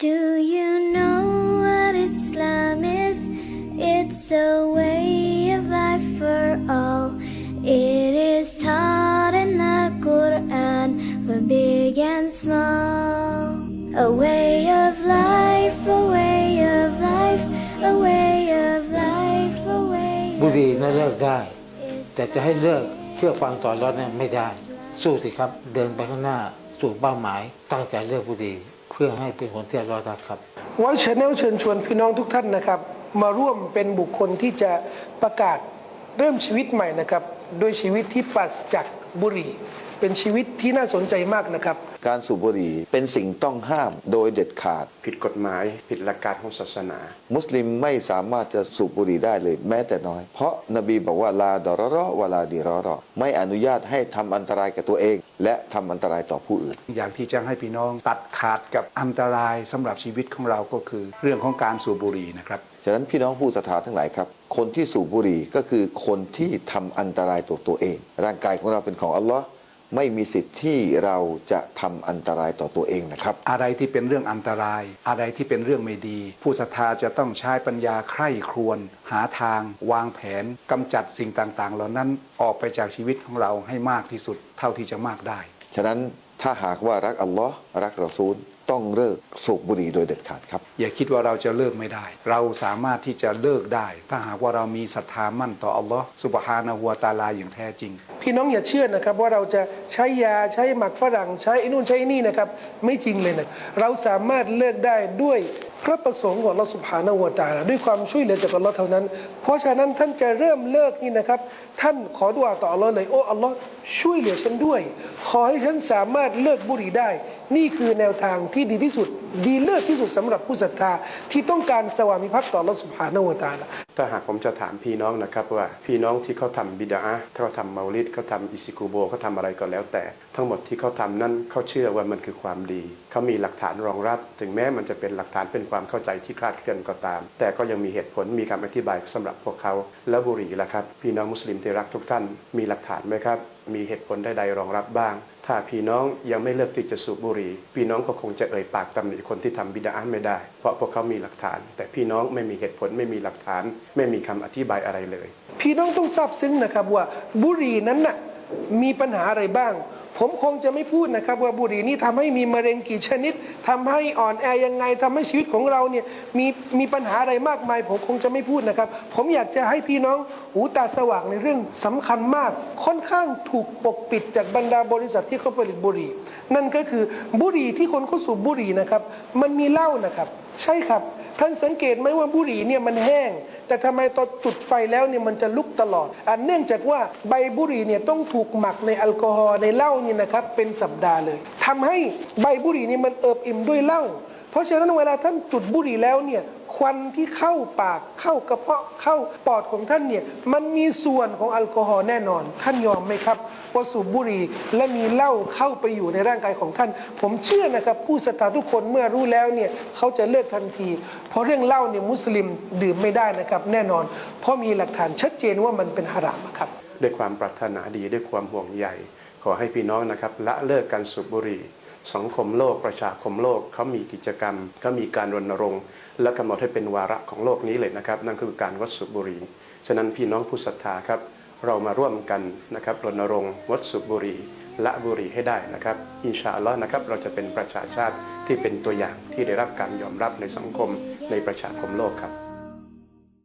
Do you know what Islam is? It's a way of life for all. It is taught in the Quran for big and small. A way of life, a way of life, a way of life, a way บุ of หรี่นั้นเลิกได้ is แต่จะให้เลิกเชื่อฟังต่อรถเนี่ยไม่ได้ สู้สิครับ เดินไปข้างหน้า สู่เป้าหมายตั้งใจเลิกบุหรี่ เพื่อให้เป็นคนที่รอดครับวอยชแนลเชิญชวนพี่น้องทุกท่านนะครับ มาร่วมเป็นบุคคลที่จะประกาศเริ่มชีวิตใหม่นะครับ ด้วยชีวิตที่ปราศจากบุหรี่ เป็นชีวิตที่น่าสนใจมากนะครับ การสูบบุหรี่เป็นสิ่งต้องห้ามโดยเด็ดขาด ผิดกฎหมาย ผิดหลักการของศาสนา มุสลิมไม่สามารถจะสูบบุหรี่ได้เลยแม้แต่น้อย เพราะนบีบอกว่าลาดอรอรอวะลาดีรอรอไม่อนุญาตให้ทำอันตรายกับตัวเอง และทำอันตรายต่อผู้อื่น อยากที่จะให้พี่น้องตัดขาดกับอันตรายสำหรับชีวิตของเราก็คือ เรื่องของการสูบบุหรี่นะครับฉะนั้นพี่น้องผู้ศรัทธาทั้งหลายครับ คนที่สูบบุหรี่ก็คือคนที่ทำอันตรายต่อตัวเอง ร่างกายของเราเป็นของอัลลอฮ์ ไม่มีสิทธิ์ที่เราจะทำอันตรายต่อตัวเองนะครับ อะไรที่เป็นเรื่องอันตราย อะไรที่เป็นเรื่องไม่ดี ผู้ศรัทธาจะต้องใช้ปัญญาใคร่ครวญหาทาง วางแผนกำจัดสิ่งต่างๆ เหล่านั้นออกไปจากชีวิตของเราให้มากที่สุดเท่าที่จะมากได้ ฉะนั้นถ้าหากว่ารักอัลลอฮ์รักรอซูล ต้องเลิกสูบบุหรี่โดยเด็ดขาดครับ อย่าคิดว่าเราจะเลิกไม่ได้ เราสามารถที่จะเลิกได้ ถ้าหากว่าเรามีศรัทธามั่นต่ออัลลอฮ์สุบฮานะฮูวะตะอาลาอย่างแท้จริง พี่น้องอย่าเชื่อนะครับว่าเราจะใช้ยาใช้หมักฝรั่งใช้ไอ้นู่นใช้ไอ้นี่นะครับไม่จริงเลยนะเราสามารถเลิกได้ด้วยพระประสงค์ของเราสุภาณวตาลาด้วยความช่วยเหลือจากอัลลอฮ์เท่านั้น เพราะฉะนั้นท่านจะเริ่มเลิกนี่นะครับ ท่านขอดุอาต่ออัลลอฮ์เลยโอ้อัลลอฮ์ ช่วยเหลือฉันด้วย ขอให้ฉันสามารถเลิกบุหรี่ได้ นี่คือแนวทางที่ดีที่สุด ดีเลิศที่สุดสำหรับผู้ศรัทธาที่ต้องการสวามิภักดิ์ต่ออัลลอฮ์สุภาณวตาลาถ้าหากผมจะถามพี่น้องนะครับว่าพี่น้องที่เขาทำบิดาเขาทำเมาลิดเขาทำอิซิกูโบเขาทำอะไรก็แล้วแต่ ทั้งหมดที่เขาทำนั้นเขาเชื่อว่ามันคือความดี เขามีหลักฐานรองรับ ถึงแม้มันจะเป็นหลักฐานเป็นความเข้าใจที่คลาดเคลื่อนก็ตาม แต่ก็ยังมีเหตุผลมีคำอธิบายสำหรับพวกเขา แล้วบุหรี่ล่ะครับ พี่น้องมุสลิมที่รักทุกท่านมีหลักฐานไหมครับ มีเหตุผลใดๆรองรับบ้าง ถ้าพี่น้องยังไม่เลิกที่จะสูบบุหรี่ พี่น้องก็คงจะเอ่ยปากตำหนิคนที่ทำบิดาอะห์ไม่ได้ เพราะพวกเขามีหลักฐาน แต่พี่น้องไม่มีเหตุผลไม่มีหลักฐาน ไม่มีคำอธิบายอะไรเลย พี่น้องต้องทราบซึ้งนะครับว่าบุหรี่นั้นน่ะมีปัญหาอะไรบ้าง ผมคงจะไม่พูดนะครับว่าบุหรี่นี่ทำให้มีมะเร็งกี่ชนิดทำให้อ่อนแอยังไงทำให้ชีวิตของเราเนี่ยมีมีปัญหาอะไรมากมาย ผมคงจะไม่พูดนะครับ ผมอยากจะให้พี่น้องหูตาสว่างในเรื่องสำคัญมาก ค่อนข้างถูกปกปิดจากบรรดาบริษัทที่เขาผลิตบุหรี่ นั่นก็คือบุหรี่ที่คนเขาสูบบุหรี่นะครับ มันมีเหล้านะครับ ใช่ครับ ท่านสังเกตไหมว่าบุหรี่เนี่ยมันแห้ง แต่ทำไมตอนจุดไฟแล้วเนี่ยมันจะลุกตลอดอันเนื่องจากว่าใบบุหรี่เนี่ยต้องถูกหมักในแอลกอฮอล์ในเหล้านี่นะครับเป็นสัปดาห์เลยทำให้ใบบุหรี่นี่มันเอิบอิ่มด้วยเหล้าเพราะฉะนั้นเวลาท่านจุดบุหรี่แล้วเนี่ย ควันที่เข้าปากเข้ากระเพาะเข้าปอดของท่านเนี่ยมันมีส่วนของแอลกอฮอล์แน่นอน ท่านยอมไหมครับว่าสูบบุหรี่และมีเหล้าเข้าไปอยู่ในร่างกายของท่าน ผมเชื่อนะครับ ผู้ศรัทธาทุกคนเมื่อรู้แล้วเนี่ยเขาจะเลิกทันที เพราะเรื่องเหล้าเนี่ยมุสลิมดื่มไม่ได้นะครับ แน่นอน เพราะมีหลักฐานชัดเจนว่ามันเป็นฮารามครับด้วยความปรารถนาดีด้วยความห่วงใยขอให้พี่น้องนะครับละเลิกการสูบบุหรี่ สังคมโลกประชาคมโลกเขามีกิจกรรมเขามีการรณรงค์ และกำหนดให้เป็นวาระของโลกนี้เลยนะครับ นั่นคือการงดสูบบุหรี่ฉะนั้นพี่น้องผู้ศรัทธาครับ เรามาร่วมกันนะครับรณรงค์งดสูบบุหรี่ละบุหรี่ให้ได้นะครับอินชาอัลลอฮ์นะครับเราจะเป็นประชาชาติที่เป็นตัวอย่างที่ได้รับการยอมรับในสังคมในประชาคมโลกครับ